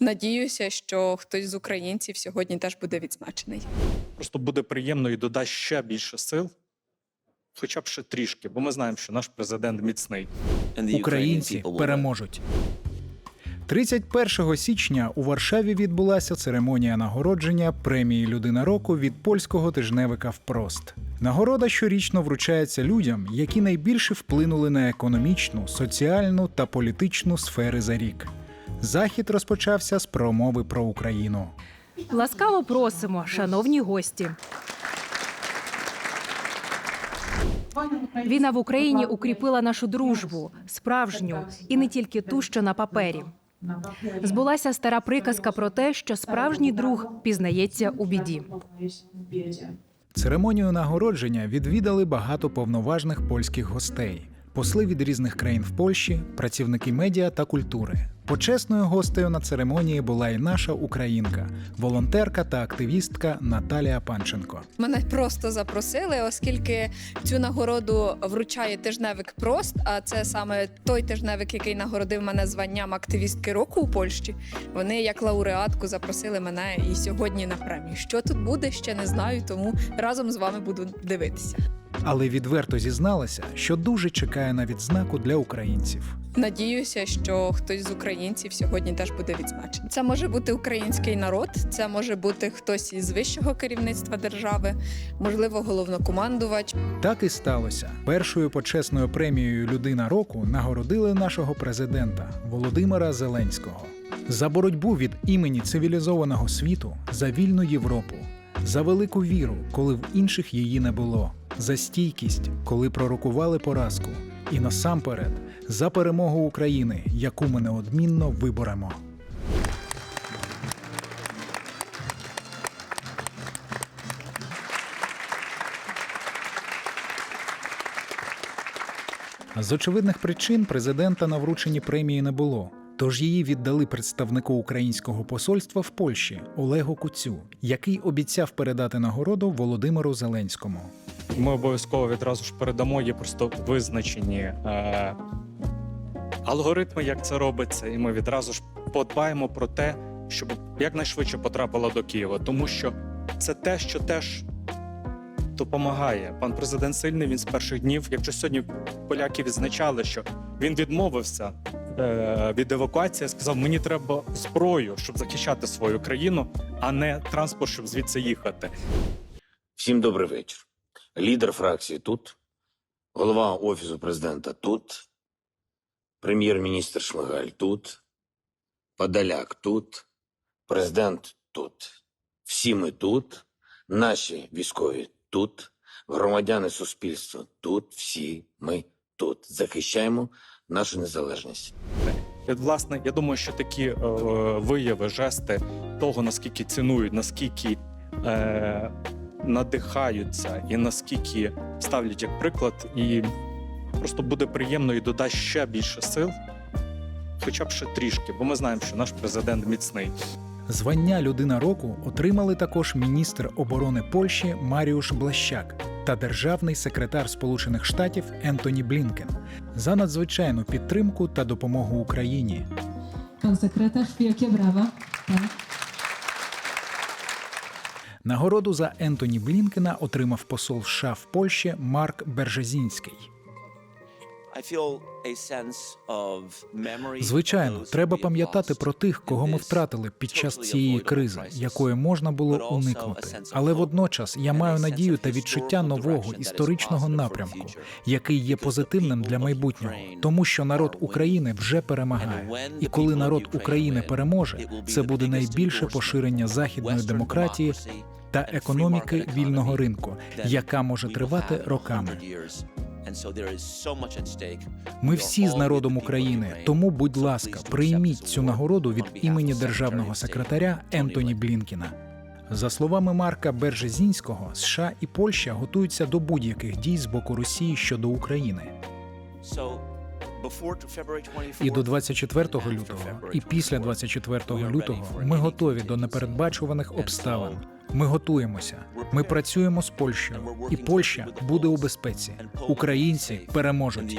Надіюся, що хтось з українців сьогодні теж буде відзначений. Просто буде приємно і додасть ще більше сил, хоча б ще трішки, бо ми знаємо, що наш президент міцний. Українці переможуть. 31 січня у Варшаві відбулася церемонія нагородження премії Людина року від польського тижневика Впрост. Нагорода щорічно вручається людям, які найбільше вплинули на економічну, соціальну та політичну сфери за рік. Захід розпочався з промови про Україну. Ласкаво просимо, шановні гості. Війна в Україні укріпила нашу дружбу, справжню і не тільки ту, що на папері. Збулася стара приказка про те, що справжній друг пізнається у біді. Церемонію нагородження відвідали багато повноважних польських гостей, посли від різних країн в Польщі, працівники медіа та культури. Почесною гостею на церемонії була і наша українка, волонтерка та активістка Наталія Панченко. Мене просто запросили, оскільки цю нагороду вручає тижневик Прост. А це саме той тижневик, який нагородив мене званням активістки року у Польщі. Вони як лауреатку запросили мене і сьогодні на премію. Що тут буде, ще не знаю, тому разом з вами буду дивитися. Але відверто зізналася, що дуже чекає на відзнаку для українців. Надіюся, що хтось з українців сьогодні теж буде відзначений. Це може бути український народ, це може бути хтось із вищого керівництва держави, можливо, головнокомандувач. Так і сталося. Першою почесною премією Людина року нагородили нашого президента Володимира Зеленського за боротьбу від імені цивілізованого світу за вільну Європу, за велику віру, коли в інших її не було, за стійкість, коли пророкували поразку, і насамперед за перемогу України, яку ми неодмінно виборемо. З очевидних причин президента на врученні премії не було. Тож її віддали представнику українського посольства в Польщі Олегу Куцю, який обіцяв передати нагороду Володимиру Зеленському. Ми обов'язково відразу ж передамо, є просто визначені е, алгоритми, як це робиться, і ми відразу ж подбаємо про те, щоб якнайшвидше потрапила до Києва, тому що це те, що теж допомагає. Пан президент сильний. Він з перших днів, якщо сьогодні поляки відзначали, що він відмовився е, від евакуації, сказав: мені треба зброю, щоб захищати свою країну, а не транспорт, щоб звідси їхати. Всім добрий вечір. Лідер фракції тут, голова офісу президента тут, прем'єр-міністр Шмигаль тут, Подоляк тут, президент тут. Всі ми тут, наші військові тут, громадяни суспільства тут, всі ми тут. Захищаємо нашу незалежність. Власне, я думаю, що такі е, вияви, жести того, наскільки цінують, наскільки е, надихаються, і наскільки ставлять як приклад, і просто буде приємно і додасть ще більше сил, хоча б ще трішки, бо ми знаємо, що наш президент міцний. Звання Людина року отримали також міністр оборони Польщі Маріуш Блащак та державний секретар Сполучених Штатів Ентоні Блінкен за надзвичайну підтримку та допомогу Україні. Pan sekretarz, wielkie brawa. Tak. Нагороду за Ентоні Блінкена отримав посол США в Польщі Марк Бержезінський. Звичайно, треба пам'ятати про тих, кого ми втратили під час цієї кризи, якої можна було уникнути. Але водночас я маю надію та відчуття нового історичного напрямку, який є позитивним для майбутнього, тому що народ України вже перемагає. І коли народ України переможе, це буде найбільше поширення західної демократії та економіки вільного ринку, яка може тривати роками. Ми всі з народом України, тому, будь ласка, прийміть цю нагороду від імені державного секретаря Ентоні Блінкіна. За словами Марка Бержезінського, США і Польща готуються до будь-яких дій з боку Росії щодо України. І до 24 лютого, і після 24 лютого ми готові до непередбачуваних обставин. Ми готуємося. Ми працюємо з Польщею, і Польща буде у безпеці. Українці переможуть.